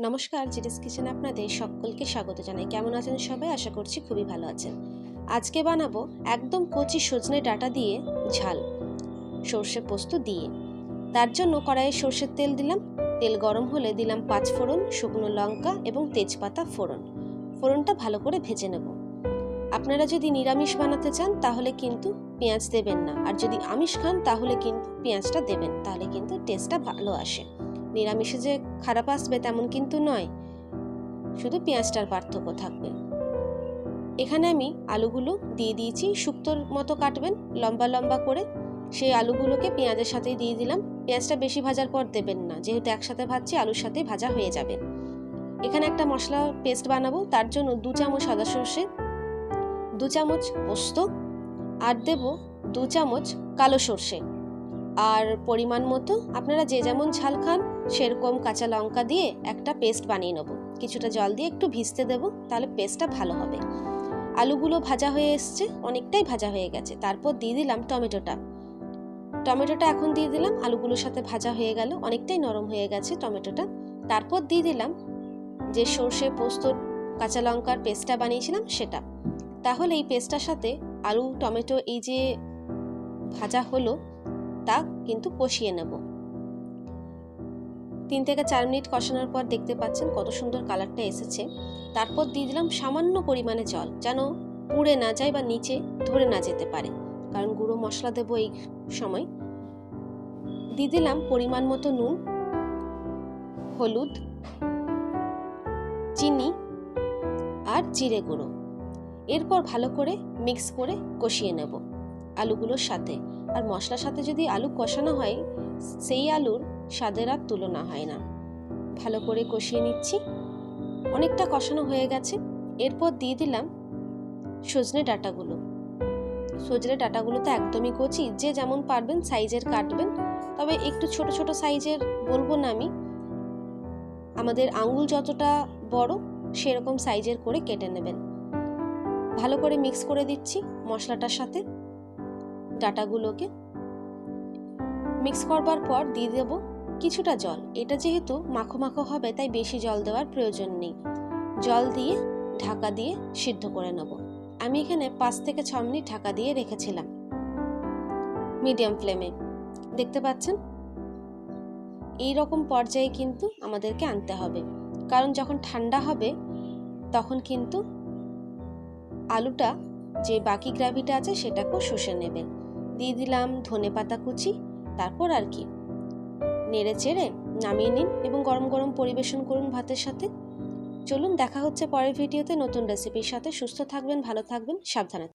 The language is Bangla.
নমস্কার জিডিস কিচেনে আপনাদের সকলকে স্বাগত জানাই। কেমন আছেন সবাই? আশা করছি খুবই ভালো আছেন। আজকে বানাবো একদম কচি সজনে ডাটা দিয়ে ঝাল। সর্ষে পোস্ত দিয়ে। তার জন্য কড়াইয়ে সর্ষের তেল দিলাম। তেল গরম হলে দিলাম পাঁচ ফোড়ন, শুকনো লঙ্কা এবং তেজপাতা ফোড়ন। ফোড়নটা ভালো করে ভেজে নেব। আপনারা যদি নিরামিষ বানাতে চান, তাহলে কিন্তু পেঁয়াজ দেবেন না। আর যদি আমিষ খান, তাহলে কিন্তু পেঁয়াজটা দেবেন। তাহলে কিন্তু টেস্টটা ভালো আসে। নিরামিষে যে খারাপ আসবে তেমন কিন্তু নয়। শুধু পেঁয়াজটার পার্থক্য থাকবে। এখানে আমি আলুগুলো দিয়ে দিয়েছি, শুক্তোর মতো কাটবেন, লম্বা লম্বা করে। সেই আলুগুলোকে পেঁয়াজের সাথেই দিয়ে দিলাম। পেঁয়াজটা বেশি ভাজার পর দেবেন না, যেহেতু একসাথে ভাজছি, আলুর সাথে ভাজা হয়ে যাবে। এখানে একটা মশলা পেস্ট বানাবো, তার জন্য দু চামচ সাদা সর্ষে, দু চামচ পোস্ত, আর দেব দু চামচ কালো সর্ষে। আর পরিমাণ মতো আপনারা যে যেমন ঝাল খান সেরকম কাঁচা লঙ্কা দিয়ে একটা পেস্ট বানিয়ে নেব। কিছুটা জল দিয়ে একটু ভিজতে দেবো, তাহলে পেস্টটা ভালো হবে। আলুগুলো ভাজা হয়ে এসছে, অনেকটাই ভাজা হয়ে গেছে। তারপর দিয়ে দিলাম টমেটোটা। টমেটোটা এখন দিয়ে দিলাম, আলুগুলোর সাথে ভাজা হয়ে গেল, অনেকটাই নরম হয়ে গেছে টমেটোটা। তারপর দিয়ে দিলাম যে সর্ষে পোস্ত, কাঁচা লঙ্কার পেস্টটা বানিয়েছিলাম সেটা। তাহলে এই পেস্টটার সাথে আলু, টমেটো এই যে ভাজা হলো, তা কিন্তু কষিয়ে নেব। তিন থেকে চার মিনিট কষানোর পর দেখতে পাচ্ছেন কত সুন্দর কালারটা এসেছে। তারপর দিয়ে দিলাম সামান্য পরিমাণে জল, যেন পুড়ে না যায় বা নিচে ধরে না যেতে পারে, কারণ গুঁড়ো মশলা দেবো এই সময়। দিয়ে দিলাম পরিমাণ মতো নুন, হলুদ, চিনি আর জিরে গুঁড়ো। এরপর ভালো করে মিক্স করে কষিয়ে নেব আলুগুলোর সাথে। আর মশলার সাথে যদি আলু কষানো হয়, সেই আলুর স্বাদের আর তুলনা হয় না। ভালো করে কষিয়ে নিচ্ছি। অনেকটা কষানো হয়ে গেছে। এরপর দিয়ে দিলাম সজনে ডাটাগুলো। সজনে ডাটাগুলো তো একদমই কচি। যে যেমন পারবেন সাইজের কাটবেন। তবে একটু ছোট ছোট সাইজের বলব না আমি। আমাদের আঙুল যতটা বড়, সেরকম সাইজের করে কেটে নেবেন। ভালো করে মিক্স করে দিচ্ছি মশলাটার সাথে ডাটাগুলোকে। মিক্স করবার পর দিয়ে দেবো কিছুটা জল। এটা যেহেতু মাখো মাখো হবে, তাই বেশি জল দেওয়ার প্রয়োজন নেই। জল দিয়ে, ঢাকা দিয়ে সিদ্ধ করে নেব। আমি এখানে পাঁচ থেকে ছ মিনিট ঢাকা দিয়ে রেখেছিলাম। মিডিয়াম ফ্লেমে। দেখতে পাচ্ছেন? এই রকম পর্যায়ে কিন্তু আমাদেরকে আনতে হবে। কারণ যখন ঠান্ডা হবে, তখন কিন্তু আলুটা যে বাকি গ্রাভিটা আছে, সেটাকেও শুষে নেবে। দিয়ে দিলাম ধনে পাতা কুচি, তারপর আর কি। নেড়ে চেড়ে নামিয়ে নিন এবং গরম গরম পরিবেশন করুন ভাতের সাথে। চলুন, দেখা হচ্ছে পরের ভিডিওতে নতুন রেসিপির সাথে। সুস্থ থাকবেন, ভালো থাকবেন, সাবধানে